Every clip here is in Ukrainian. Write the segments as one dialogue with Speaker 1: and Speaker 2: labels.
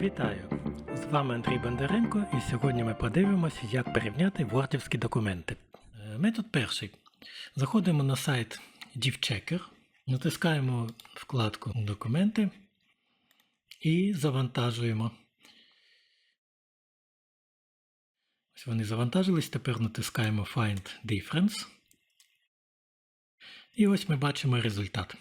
Speaker 1: Вітаю! З вами Андрій Бондаренко, і сьогодні ми подивимося, як порівняти вордівські документи. Е, Метод перший. Заходимо на сайт DivChecker, натискаємо вкладку Документи і завантажуємо. Ось вони завантажились, тепер натискаємо Find Difference. І ось ми бачимо результат.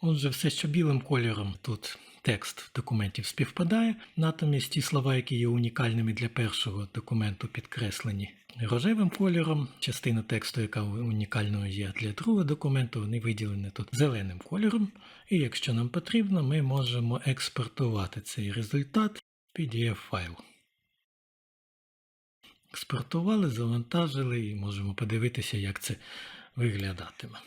Speaker 1: Отже, все, що білим кольором тут текст документів співпадає, натомість ті слова, які є унікальними для першого документу, підкреслені рожевим кольором. Частина тексту, яка унікальною є для другого документу, вони виділені тут зеленим кольором. І якщо нам потрібно, ми можемо експортувати цей результат в PDF-файл. Експортували, завантажили і можемо подивитися, як це виглядатиме.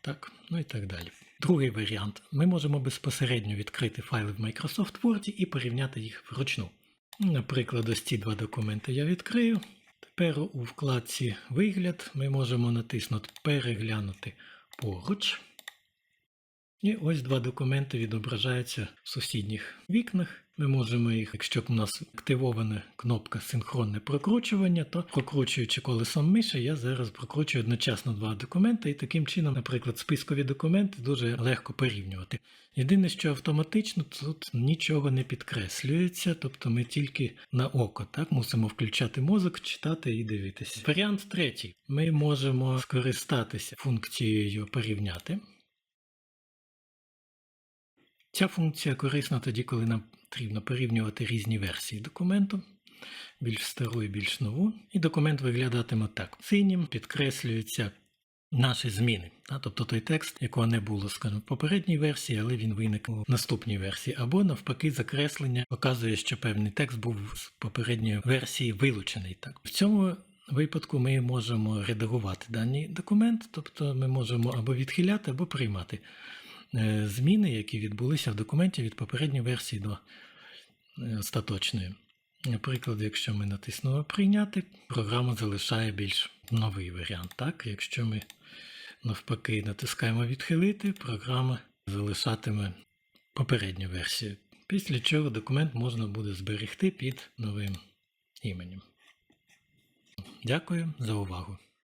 Speaker 1: Так, ну і так далі. Другий варіант. Ми можемо безпосередньо відкрити файли в Microsoft Word і порівняти їх вручну. Наприклад, ось ці два документи я відкрию. Тепер у вкладці Вигляд ми можемо натиснути Переглянути поруч. І ось два документи відображаються в сусідніх вікнах. Ми можемо їх, якщо у нас активована кнопка синхронне прокручування, то прокручуючи колесом миші, я зараз прокручую одночасно два документи, і таким чином, наприклад, спискові документи дуже легко порівнювати. Єдине, що автоматично тут нічого не підкреслюється, тобто ми тільки на око так мусимо включати мозок, читати і дивитися. Варіант третій. Ми можемо скористатися функцією порівняти. Ця функція корисна тоді, коли нам потрібно порівнювати різні версії документу, більш стару і більш нову. І документ виглядатиме так. Синім підкреслюються наші зміни. Тобто той текст, якого не було скажімо, в попередній версії, але він виник у наступній версії. Або навпаки, закреслення показує, що певний текст був з попередньої версії вилучений. Так. В цьому випадку ми можемо редагувати даний документ, тобто ми можемо або відхиляти, або приймати зміни, які відбулися в документі від попередньої версії до е, остаточної. Наприклад, якщо ми натиснемо прийняти, програма залишає більш новий варіант. Так? Якщо ми навпаки натискаємо відхилити, програма залишатиме попередню версію. Після чого документ можна буде зберегти під новим іменем. Дякую за увагу.